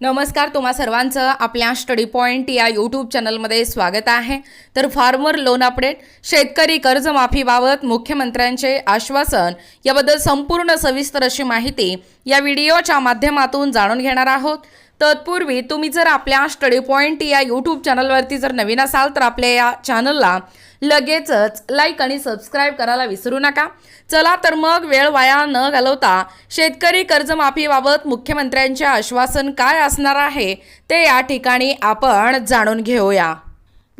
नमस्कार तुम्हा सर्वांचं आपल्या स्टडी पॉईंट या यूट्यूब चॅनलमध्ये स्वागत आहे. तर फार्मर लोन अपडेट शेतकरी कर्जमाफीबाबत मुख्यमंत्र्यांचे आश्वासन याबद्दल संपूर्ण सविस्तर अशी माहिती या व्हिडिओच्या माध्यमातून जाणून घेणार आहोत. तत्पूर्वी तुम्ही जर आपल्या स्टडी पॉईंट या यूट्यूब चॅनलवरती जर नवीन असाल तर आपल्या या चॅनलला लगेचच लाईक आणि सबस्क्राईब करायला विसरू नका. चला तर मग वेळ वाया न घालवता शेतकरी कर्जमाफीबाबत मुख्यमंत्र्यांचे आश्वासन काय असणार आहे ते या ठिकाणी आपण जाणून घेऊया.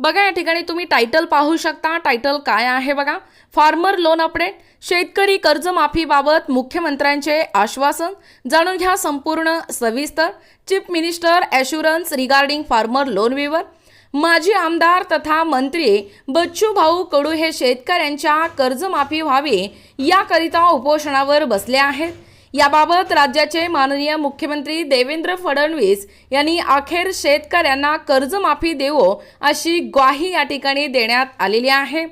बघा या ठिकाणी तुम्ही टायटल पाहू शकता. टायटल काय आहे बघा? फार्मर लोन अपडेट शेतकरी कर्जमाफीबाबत मुख्यमंत्र्यांचे आश्वासन. जाणून घ्या संपूर्ण सविस्तर. Chief minister assurance regarding farmer loan waiver माजी आमदार तथा मंत्री बच्चू भाऊ कडू हे शेतकऱ्यांच्या कर्जमाफी व्हावी याकरिता उपोषणावर बसले आहेत. याबाबत राज्याचे माननीय मुख्यमंत्री देवेंद्र फडणवीस यांनी अखेर शेतकऱ्यांना कर्जमाफी देवो अशी ग्वाही या ठिकाणी देण्यात आलेली आहे.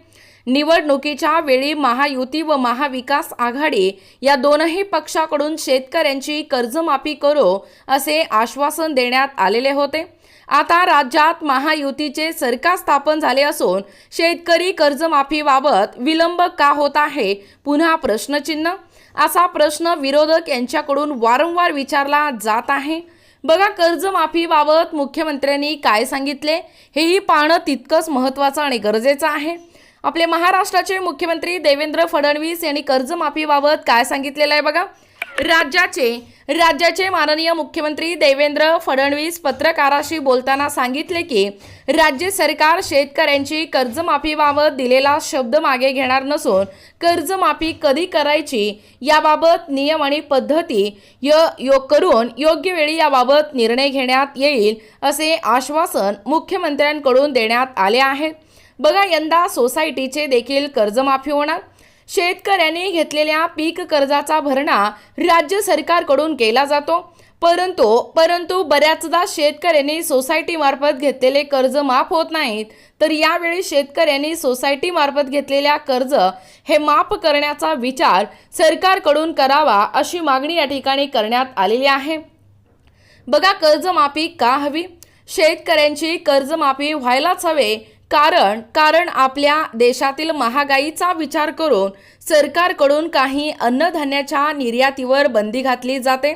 निवडणुकीच्या वेळी महायुती व महाविकास आघाडी या दोनही पक्षाकडून शेतकऱ्यांची कर्जमाफी करो असे आश्वासन देण्यात आलेले होते. आता राज्यात महायुतीचे सरकार स्थापन झाले असून शेतकरी कर्जमाफीबाबत विलंब का होत आहे? पुन्हा प्रश्नचिन्ह असा प्रश्न विरोधक यांच्याकडून वारंवार विचारला जात आहे. बघा कर्जमाफीबाबत मुख्यमंत्र्यांनी काय सांगितले? हेही पाहणं तितकंच महत्त्वाचं आणि गरजेचं आहे. आपले महाराष्ट्राचे मुख्यमंत्री देवेंद्र फडणवीस यांनी कर्जमाफीबाबत काय सांगितलेलं आहे बघा? राज्याचे राज्याचे माननीय मुख्यमंत्री देवेंद्र फडणवीस पत्रकाराशी बोलताना सांगितले की राज्य सरकार शेतकऱ्यांची कर्जमाफीबाबत दिलेला शब्द मागे घेणार नसून कर्जमाफी कधी करायची याबाबत नियम आणि पद्धती य योग करून योग्य वेळी याबाबत निर्णय घेण्यात येईल असे आश्वासन मुख्यमंत्र्यांकडून देण्यात आले आहे. बघा यंदा सोसायटीचे देखील कर्जमाफी होणार. शेतकऱ्यांनी घेतलेल्या पीक कर्जाचा भरणा राज्य सरकारकडून केला जातो. परंतु परंतु बऱ्याचदा शेतकऱ्यांनी सोसायटीमार्फत घेतलेले कर्ज माफ होत नाहीत. तर यावेळी शेतकऱ्यांनी सोसायटीमार्फत घेतलेल्या कर्ज हे माफ करण्याचा विचार सरकारकडून करावा अशी मागणी या ठिकाणी करण्यात आलेली आहे. बघा कर्जमाफी का हवी? शेतकऱ्यांची कर्जमाफी व्हायलाच हवे. कारण कारण आपल्या देशातील महागाईचा विचार करून सरकारकडून काही अन्नधान्याच्या निर्यातीवर बंदी घातली जाते.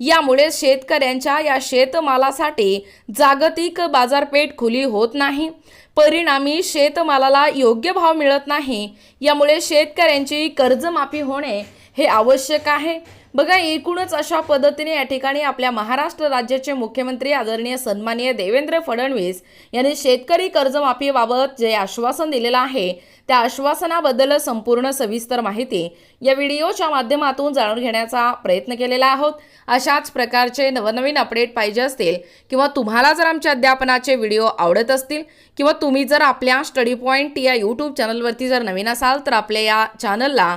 यामुळे शेतकऱ्यांच्या या शेतमालासाठी जागतिक बाजारपेठ खुली होत नाही. परिणामी शेतमालाला योग्य भाव मिळत नाही. यामुळे शेतकऱ्यांची कर्जमाफी होणे हे आवश्यक आहे. बघा एकूणच अशा पद्धतीने या ठिकाणी आपल्या महाराष्ट्र राज्याचे मुख्यमंत्री आदरणीय सन्माननीय देवेंद्र फडणवीस यांनी शेतकरी कर्जमाफीबाबत जे आश्वासन दिलेलं आहे त्या आश्वासनाबद्दल संपूर्ण सविस्तर माहिती या व्हिडिओच्या माध्यमातून जाणून घेण्याचा प्रयत्न केलेला आहोत. अशाच प्रकारचे नवनवीन अपडेट पाहिजे असतील किंवा तुम्हाला जर आमच्या अध्यापनाचे व्हिडिओ आवडत असतील किंवा तुम्ही जर आपल्या स्टडी पॉईंट या यूट्यूब चॅनलवरती जर नवीन असाल तर आपल्या या चॅनलला